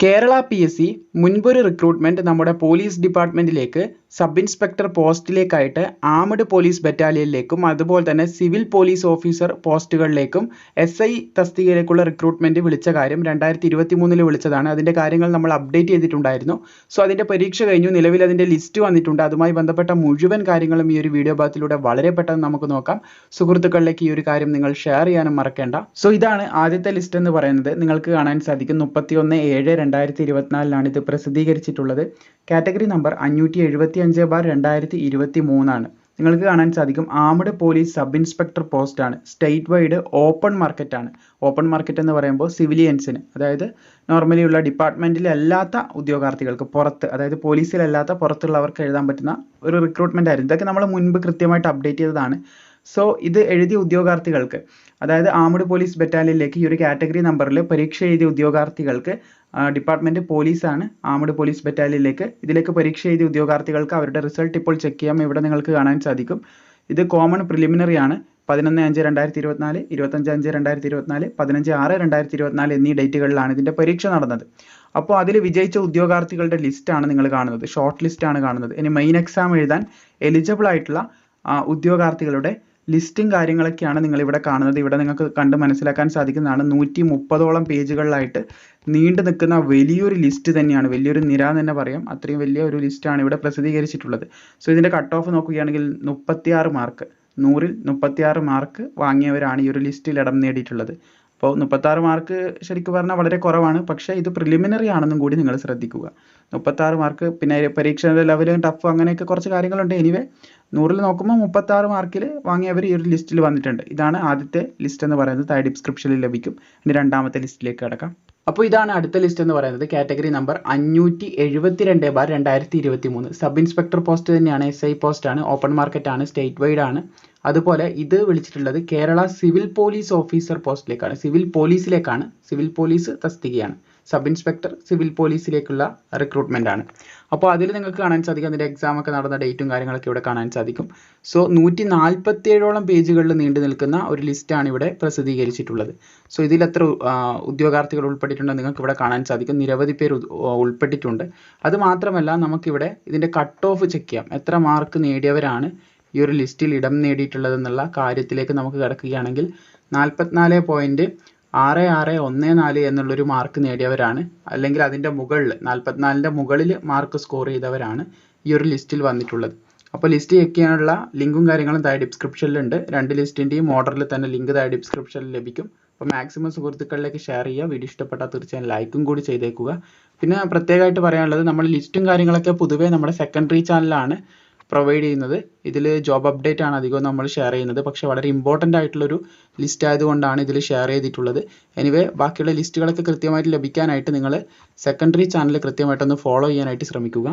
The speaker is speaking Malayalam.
കേരള പി എസ് സി മുൻപൊരു റിക്രൂട്ട്മെന്റ് നമ്മുടെ പോലീസ് ഡിപ്പാർട്ട്മെന്റിലേക്ക് സബ് ഇൻസ്പെക്ടർ പോസ്റ്റിലേക്കായിട്ട് ആംഡ് പോലീസ് ബറ്റാലിയനിലേക്കും അതുപോലെ തന്നെ സിവിൽ പോലീസ് ഓഫീസർ പോസ്റ്റുകളിലേക്കും എസ് ഐ തസ്തികയിലേക്കുള്ള റിക്രൂട്ട്മെന്റ് വിളിച്ച കാര്യം രണ്ടായിരത്തി ഇരുപത്തി മൂന്നിൽ വിളിച്ചതാണ്. അതിന്റെ കാര്യങ്ങൾ നമ്മൾ അപ്ഡേറ്റ് ചെയ്തിട്ടുണ്ടായിരുന്നു. സോ അതിന്റെ പരീക്ഷ കഴിഞ്ഞു. നിലവിൽ അതിന്റെ ലിസ്റ്റ് വന്നിട്ടുണ്ട്. അതുമായി ബന്ധപ്പെട്ട മുഴുവൻ കാര്യങ്ങളും ഈ ഒരു വീഡിയോ ഭാഗത്തിലൂടെ വളരെ പെട്ടെന്ന് നമുക്ക് നോക്കാം. സുഹൃത്തുക്കളിലേക്ക് ഈ ഒരു കാര്യം നിങ്ങൾ ഷെയർ ചെയ്യാനും മറക്കേണ്ട. സോ ഇതാണ് ആദ്യത്തെ ലിസ്റ്റ് എന്ന് പറയുന്നത്. നിങ്ങൾക്ക് കാണാൻ സാധിക്കും. മുപ്പത്തി ഒന്ന് ഏഴ് രണ്ടായിരത്തി ഇരുപത്തിനാലിലാണ് ഇത് പ്രസിദ്ധീകരിച്ചിട്ടുള്ളത്. കാറ്റഗറി നമ്പർ അഞ്ഞൂറ്റി എഴുപത്തി അഞ്ച് ബാർ രണ്ടായിരത്തി ഇരുപത്തി മൂന്നാണ് നിങ്ങൾക്ക് കാണാൻ സാധിക്കും armed police sub inspector post ആണ് സ്റ്റേറ്റ് വൈഡ് ഓപ്പൺ മാർക്കറ്റ് ആണ് ഓപ്പൺ മാർക്കറ്റ് എന്ന് പറയുമ്പോൾ സിവിലിയൻസിന് അതായത് നോർമലി ഉള്ള ഡിപ്പാർട്ട്മെന്റിലല്ലാത്ത ഉദ്യോഗാർത്ഥികൾക്ക് പുറത്ത് അതായത് പോലീസിലല്ലാത്ത പുറത്തുള്ളവർക്ക് എഴുതാൻ പറ്റുന്ന ഒരു റിക്രൂട്ട്മെന്റ് ആയിരുന്നു ഇതൊക്കെ നമ്മൾ മുൻപ് കൃത്യമായിട്ട് അപ്ഡേറ്റ് ചെയ്തതാണ്. സോ ഇത് എഴുതിയ ഉദ്യോഗാർത്ഥികൾക്ക് അതായത് ആംഡ് പോലീസ് ബറ്റാലിയനിലേക്ക് ഈ ഒരു കാറ്റഗറി നമ്പറിൽ പരീക്ഷ എഴുതിയ ഉദ്യോഗാർത്ഥികൾക്ക് ഡിപ്പാർട്ട്മെന്റ് പോലീസാണ് ആംഡ് പോലീസ് ബറ്റാലിയനിലേക്ക് ഇതിലേക്ക് പരീക്ഷ എഴുതിയ ഉദ്യോഗാർത്ഥികൾക്ക് അവരുടെ റിസൾട്ട് ഇപ്പോൾ ചെക്ക് ചെയ്യാം. ഇവിടെ നിങ്ങൾക്ക് കാണാൻ സാധിക്കും. ഇത് കോമൺ പ്രിലിമിനറി ആണ് പതിനൊന്ന് അഞ്ച് രണ്ടായിരത്തി ഇരുപത്തിനാല് ഇരുപത്തഞ്ച് അഞ്ച് രണ്ടായിരത്തി ഇരുപത്തിനാല് പതിനഞ്ച് ആറ് രണ്ടായിരത്തി ഇരുപത്തിനാല് എന്നീ ഡേറ്റുകളിലാണ് ഇതിന്റെ പരീക്ഷ നടന്നത്. അപ്പോൾ അതിൽ വിജയിച്ച ഉദ്യോഗാർത്ഥികളുടെ ലിസ്റ്റാണ് നിങ്ങൾ കാണുന്നത്. ഷോർട്ട് ലിസ്റ്റാണ് കാണുന്നത്. ഇനി മെയിൻ എക്സാം എഴുതാൻ എലിജിബിൾ ആയിട്ടുള്ള ഉദ്യോഗാർത്ഥികളുടെ ലിസ്റ്റും കാര്യങ്ങളൊക്കെയാണ് നിങ്ങൾ ഇവിടെ കാണുന്നത്. ഇവിടെ നിങ്ങൾക്ക് കണ്ട് മനസ്സിലാക്കാൻ സാധിക്കുന്നതാണ് നൂറ്റി മുപ്പതോളം പേജുകളിലായിട്ട് നീണ്ടു നിൽക്കുന്ന വലിയൊരു ലിസ്റ്റ് തന്നെയാണ്. വലിയൊരു നിര തന്നെ പറയാം. അത്രയും വലിയ ഒരു ലിസ്റ്റാണ് ഇവിടെ പ്രസിദ്ധീകരിച്ചിട്ടുള്ളത്. സോ ഇതിന്റെ കട്ട് ഓഫ് നോക്കുകയാണെങ്കിൽ മുപ്പത്തിയാറ് മാർക്ക് നൂറിൽ മുപ്പത്തിയാറ് മാർക്ക് വാങ്ങിയവരാണ് ഈ ഒരു ലിസ്റ്റിൽ ഇടം നേടിയിട്ടുള്ളത്. അപ്പോൾ മുപ്പത്താറ് മാർക്ക് ശരിക്കും പറഞ്ഞാൽ വളരെ കുറവാണ്. പക്ഷേ ഇത് പ്രിലിമിനറി ആണെന്നും കൂടി നിങ്ങൾ ശ്രദ്ധിക്കുക. മുപ്പത്താറ് മാർക്ക് പിന്നെ പരീക്ഷയുടെ ലെവൽ ടഫ് അങ്ങനെയൊക്കെ കുറച്ച് കാര്യങ്ങളുണ്ട്. എനിവേ നൂറിൽ നോക്കുമ്പോൾ മുപ്പത്താറ് മാർക്കിൽ വാങ്ങിയവർ ഈ ഒരു ലിസ്റ്റിൽ വന്നിട്ടുണ്ട്. ഇതാണ് ആദ്യത്തെ ലിസ്റ്റ് എന്ന് പറയുന്നത്. താഴെ ഡിസ്ക്രിപ്ഷനിൽ ലഭിക്കും. ഇനി രണ്ടാമത്തെ ലിസ്റ്റിലേക്ക് കിടക്കാം. അപ്പോൾ ഇതാണ് അടുത്ത ലിസ്റ്റ് എന്ന് പറയുന്നത്. കാറ്റഗറി നമ്പർ അഞ്ഞൂറ്റി എഴുപത്തി രണ്ട് ബാർ രണ്ടായിരത്തി ഇരുപത്തി മൂന്ന് സബ് ഇൻസ്പെക്ടർ പോസ്റ്റ് തന്നെയാണ് എസ് ഐ പോസ്റ്റ് ആണ് ഓപ്പൺ മാർക്കറ്റ് ആണ് സ്റ്റേറ്റ് വൈഡ് ആണ്. അതുപോലെ ഇത് വിളിച്ചിട്ടുള്ളത് കേരള സിവിൽ പോലീസ് ഓഫീസർ പോസ്റ്റിലേക്കാണ് സിവിൽ പോലീസിലേക്കാണ് സിവിൽ പോലീസ് തസ്തികയാണ്. സബ് ഇൻസ്പെക്ടർ സിവിൽ പോലീസിലേക്കുള്ള റിക്രൂട്ട്മെന്റ് ആണ്. അപ്പോൾ അതിൽ നിങ്ങൾക്ക് കാണാൻ സാധിക്കും അതിന്റെ എക്സാം ഒക്കെ നടന്ന ഡേറ്റും കാര്യങ്ങളൊക്കെ ഇവിടെ കാണാൻ സാധിക്കും. സോ നൂറ്റി നാൽപ്പത്തിയേഴോളം പേജുകളിൽ നീണ്ടു നിൽക്കുന്ന ഒരു ലിസ്റ്റാണ് ഇവിടെ പ്രസിദ്ധീകരിച്ചിട്ടുള്ളത്. സോ ഇതിൽ എത്ര ഉദ്യോഗാർത്ഥികൾ ഉൾപ്പെട്ടിട്ടുണ്ടെന്ന് നിങ്ങൾക്ക് ഇവിടെ കാണാൻ സാധിക്കും. നിരവധി പേർ ഉൾപ്പെട്ടിട്ടുണ്ട്. അത് മാത്രമല്ല നമുക്കിവിടെ ഇതിന്റെ കട്ട് ഓഫ് ചെക്ക് ചെയ്യാം. എത്ര മാർക്ക് നേടിയവരാണ് ഈ ഒരു ലിസ്റ്റിൽ ഇടം നേടിയിട്ടുള്ളതെന്നുള്ള കാര്യത്തിലേക്ക് നമുക്ക് കിടക്കുകയാണെങ്കിൽ നാൽപ്പത്തിനാല് പോയിന്റ് ആറ് ആറ് ഒന്ന് നാല് എന്നുള്ളൊരു മാർക്ക് നേടിയവരാണ്. അല്ലെങ്കിൽ അതിന്റെ മുകളിൽ നാൽപ്പത്തിനാലിന്റെ മുകളിൽ മാർക്ക് സ്കോർ ചെയ്തവരാണ് ഈ ഒരു ലിസ്റ്റിൽ വന്നിട്ടുള്ളത്. അപ്പോൾ ലിസ്റ്റ് ചെക്ക് ചെയ്യാനുള്ള ലിങ്കും കാര്യങ്ങളും താഴെ ഡിസ്ക്രിപ്ഷനിലുണ്ട് രണ്ട് ലിസ്റ്റിന്റെയും ഓർഡറിൽ തന്നെ ലിങ്ക് താഴെ ഡിസ്ക്രിപ്ഷനിൽ ലഭിക്കും. അപ്പോൾ മാക്സിമം സുഹൃത്തുക്കളിലേക്ക് ഷെയർ ചെയ്യുക. വീഡിയോ ഇഷ്ടപ്പെട്ടാൽ തീർച്ചയായും ലൈക്കും കൂടി ചെയ്തേക്കുക. പിന്നെ പ്രത്യേകമായിട്ട് പറയാനുള്ളത് നമ്മൾ ലിസ്റ്റും കാര്യങ്ങളൊക്കെ പൊതുവേ നമ്മുടെ സെക്കൻഡറി ചാനലാണ് പ്രൊവൈഡ് ചെയ്യുന്നത്. ഇതിൽ ജോബ് അപ്ഡേറ്റ് ആണ് അധികവും നമ്മൾ ഷെയർ ചെയ്യുന്നത്. പക്ഷേ വളരെ ഇമ്പോർട്ടന്റ് ആയിട്ടുള്ളൊരു ലിസ്റ്റ് ആയതുകൊണ്ടാണ് ഇതിൽ ഷെയർ ചെയ്തിട്ടുള്ളത്. എനിവേ ബാക്കിയുള്ള ലിസ്റ്റുകളൊക്കെ കൃത്യമായിട്ട് ലഭിക്കാനായിട്ട് നിങ്ങൾ സെക്കൻഡറി ചാനൽ കൃത്യമായിട്ടൊന്ന് ഫോളോ ചെയ്യാനായിട്ട് ശ്രമിക്കുക.